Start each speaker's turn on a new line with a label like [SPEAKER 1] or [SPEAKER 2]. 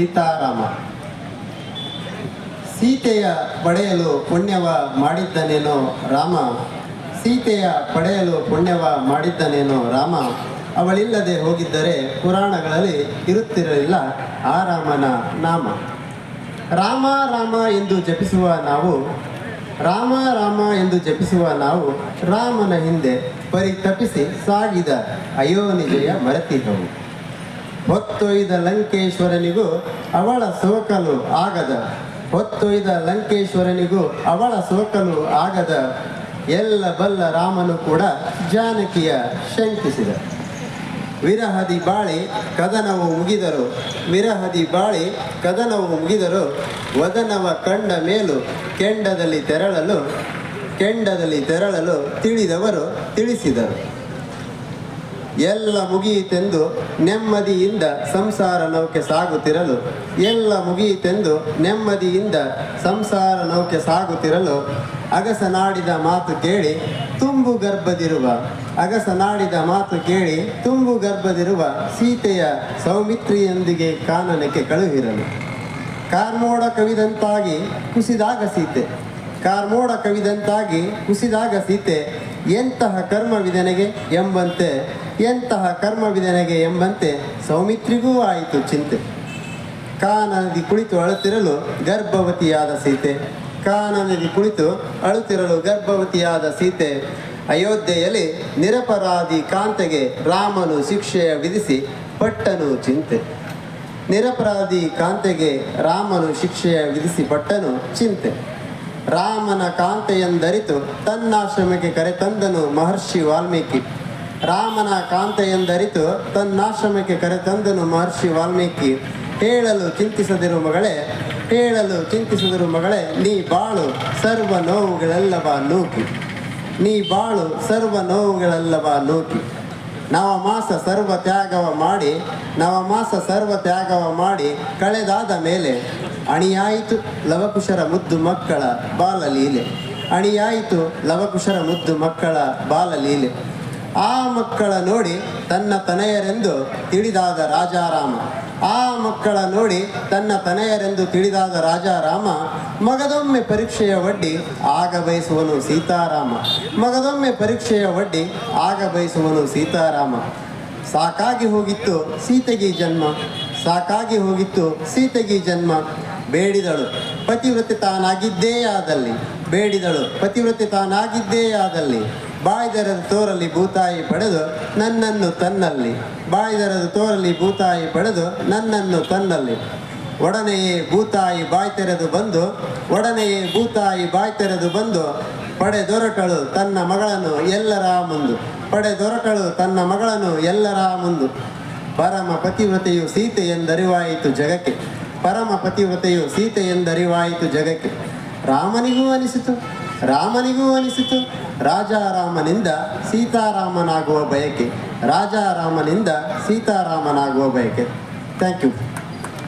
[SPEAKER 1] ಸೀತಾರಾಮ. ಸೀತೆಯ ಪಡೆಯಲು ಪುಣ್ಯವ ಮಾಡಿದ್ದನೇನೋ ರಾಮ? ಸೀತೆಯ ಪಡೆಯಲು ಪುಣ್ಯವ ಮಾಡಿದ್ದನೇನೋ ರಾಮ? ಅವಳಿಲ್ಲದೆ ಹೋಗಿದ್ದರೆ ಪುರಾಣಗಳಲ್ಲಿ ಇರುತ್ತಿರಲಿಲ್ಲ ಆ ರಾಮನ ನಾಮ. ರಾಮ ರಾಮ ಎಂದು ಜಪಿಸುವ ನಾವು, ರಾಮ ರಾಮ ಎಂದು ಜಪಿಸುವ ನಾವು ರಾಮನ ಹಿಂದೆ ಪರಿತಪಿಸಿ ಸಾಗಿದ ಅಯೋನಿಜಯ ಮರೆತಿದ್ದವು. ಹೊತ್ತೊಯ್ದ ಲಂಕೇಶ್ವರನಿಗೂ ಅವಳ ಸೋಕಲು ಆಗದ. ಹೊತ್ತೊಯ್ದ ಲಂಕೇಶ್ವರನಿಗೂ ಅವಳ ಸೋಕಲು ಆಗದ. ಎಲ್ಲ ಬಲ್ಲ ರಾಮನು ಕೂಡ ಜಾನಕಿಯ ಶಂಕಿಸಿದ. ವಿರಹದಿ ಬಾಳಿ ಕದನವು ಮುಗಿದರು. ವಿರಹದಿ ಬಾಳಿ ಕದನವು ಮುಗಿದರು. ವದನವ ಕಂಡ ಮೇಲು ಕೆಂಡದಲ್ಲಿ ತೆರಳಲು ಕೆಂಡದಲ್ಲಿ ತೆರಳಲು ತಿಳಿದವರು ತಿಳಿಸಿದರು. ಎಲ್ಲ ಮುಗಿಯಿತೆಂದು ನೆಮ್ಮದಿಯಿಂದ ಸಂಸಾರ ನೌಕೆ ಸಾಗುತ್ತಿರಲು. ಎಲ್ಲ ಮುಗಿಯಿತೆಂದು ನೆಮ್ಮದಿಯಿಂದ ಸಂಸಾರ ನೌಕೆ ಸಾಗುತ್ತಿರಲು. ಅಗಸನಾಡಿದ ಮಾತು ಕೇಳಿ ತುಂಬು ಗರ್ಭದಿರುವ. ಅಗಸನಾಡಿದ ಮಾತು ಕೇಳಿ ತುಂಬು ಗರ್ಭದಿರುವ ಸೀತೆಯ ಸೌಮಿತ್ರಿಯೊಂದಿಗೆ ಕಾನನಕ್ಕೆ ಕಳುಹಿರಲು. ಕಾರ್ಮೋಡ ಕವಿದಂತಾಗಿ ಕುಸಿದಾಗ ಸೀತೆ. ಕಾರ್ಮೋಡ ಕವಿದಂತಾಗಿ ಕುಸಿದಾಗ ಸೀತೆ. ಎಂತಹ ಕರ್ಮವಿದನೆಗೆ ಎಂಬಂತೆ ಎಂತಹ ಕರ್ಮವಿದನೆಗೆ ಎಂಬಂತೆ ಸೌಮಿತ್ರಿಗೂ ಆಯಿತು ಚಿಂತೆ. ಕಾನನದಿ ಕುಳಿತು ಅಳುತ್ತಿರಲು ಗರ್ಭವತಿಯಾದ ಸೀತೆ. ಕಾನನದಿ ಕುಳಿತು ಅಳುತ್ತಿರಲು ಗರ್ಭವತಿಯಾದ ಸೀತೆ. ಅಯೋಧ್ಯೆಯಲ್ಲಿ ನಿರಪರಾಧಿ ಕಾಂತೆಗೆ ರಾಮನು ಶಿಕ್ಷೆಯ ವಿಧಿಸಿ ಪಟ್ಟನು ಚಿಂತೆ. ನಿರಪರಾಧಿ ಕಾಂತೆಗೆ ರಾಮನು ಶಿಕ್ಷೆಯ ವಿಧಿಸಿ ಪಟ್ಟನು ಚಿಂತೆ. ರಾಮನ ಕಾಂತೆಯೆಂದರಿತು ತನ್ನಾಶ್ರಮಕ್ಕೆ ಕರೆತಂದನು ಮಹರ್ಷಿ ವಾಲ್ಮೀಕಿ. ರಾಮನ ಕಾಂತೆಯೆಂದರಿತು ತನ್ನಾಶ್ರಮಕ್ಕೆ ಕರೆತಂದನು ಮಹರ್ಷಿ ವಾಲ್ಮೀಕಿ. ಹೇಳಲು ಚಿಂತಿಸದಿರು ಮಗಳೇ, ಹೇಳಲು ಚಿಂತಿಸದಿರು ಮಗಳೇ, ನೀ ಬಾಳು ಸರ್ವ ನೋವುಗಳೆಲ್ಲವ ನೂಕಿ. ನೀ ಬಾಳು ಸರ್ವ ನೋವುಗಳೆಲ್ಲವ ನೂಕಿ. ನವಮಾಸ ಸರ್ವ ತ್ಯಾಗವ ಮಾಡಿ, ನವಮಾಸ ಸರ್ವ ತ್ಯಾಗವ ಮಾಡಿ ಕಳೆದಾದ ಮೇಲೆ ಅಣಿಯಾಯಿತು ಲವಕುಶರ ಮುದ್ದು ಮಕ್ಕಳ ಬಾಲಲೀಲೆ. ಅಣಿಯಾಯಿತು ಲವಕುಶರ ಮುದ್ದು ಮಕ್ಕಳ ಬಾಲಲೀಲೆ. ಆ ಮಕ್ಕಳ ನೋಡಿ ತನ್ನ ತನೆಯರೆಂದು ತಿಳಿದಾದ ರಾಜಾರಾಮ. ಆ ಮಕ್ಕಳ ನೋಡಿ ತನ್ನ ತನೆಯರೆಂದು ತಿಳಿದಾದ ರಾಜಾರಾಮ, ಮಗದೊಮ್ಮೆ ಪರೀಕ್ಷೆಯ ಒಡ್ಡಿ ಆಗ ಬಯಸುವನು ಸೀತಾರಾಮ. ಮಗದೊಮ್ಮೆ ಪರೀಕ್ಷೆಯ ಒಡ್ಡಿ ಆಗ ಬಯಸುವನು ಸೀತಾರಾಮ. ಸಾಕಾಗಿ ಹೋಗಿತ್ತು ಸೀತೆಗೆ ಜನ್ಮ, ಸಾಕಾಗಿ ಹೋಗಿತ್ತು ಸೀತೆಗೆ ಜನ್ಮ. ಬೇಡಿದಳು, ಪತಿವ್ರತೆ ತಾನಾಗಿದ್ದೇ ಆದಲ್ಲಿ ಬೇಡಿದಳು, ಪತಿವ್ರತೆ ತಾನಾಗಿದ್ದೇ ಆದಲ್ಲಿ ಬಾಯ್ದೆರೆದು ತೋರಲಿ ಭೂತಾಯಿ ಪಡೆದು ನನ್ನನ್ನು ತನ್ನಲ್ಲಿ. ಬಾಯ್ದರದ ತೋರಲಿ ಭೂತಾಯಿ ಪಡೆದು ನನ್ನನ್ನು ತನ್ನಲ್ಲಿ. ಒಡನೆಯೇ ಭೂತಾಯಿ ಬಾಯ್ ತೆರೆದು ಬಂದು, ಒಡನೆಯೇ ಭೂತಾಯಿ ಬಾಯ್ ತೆರೆದು ಬಂದು, ಪಡೆದೊರಟಳು ತನ್ನ ಮಗಳನ್ನು ಎಲ್ಲರ ಮುಂದು. ಪಡೆದೊರಟಳು ತನ್ನ ಮಗಳನ್ನು ಎಲ್ಲರ ಮುಂದು. ಪರಮ ಪತಿವ್ರತೆಯು ಸೀತೆ ಎಂದರಿವಾಯಿತು ಜಗಕ್ಕೆ. ಪರಮ ಪತಿವ್ರತೆಯು ಸೀತೆ ಎಂದರಿವಾಯಿತು ಜಗಕ್ಕೆ. ರಾಮನಿಗೂ ಅನಿಸಿತು. ರಾಮನಿಗೂ ಅನಿಸಿತು. ರಾಜಾರಾಮನಿಂದ ಸೀತಾರಾಮನಾಗುವ ಬಯಕೆ. ರಾಜಾರಾಮನಿಂದ ಸೀತಾರಾಮನಾಗುವ ಬಯಕೆ. Thank you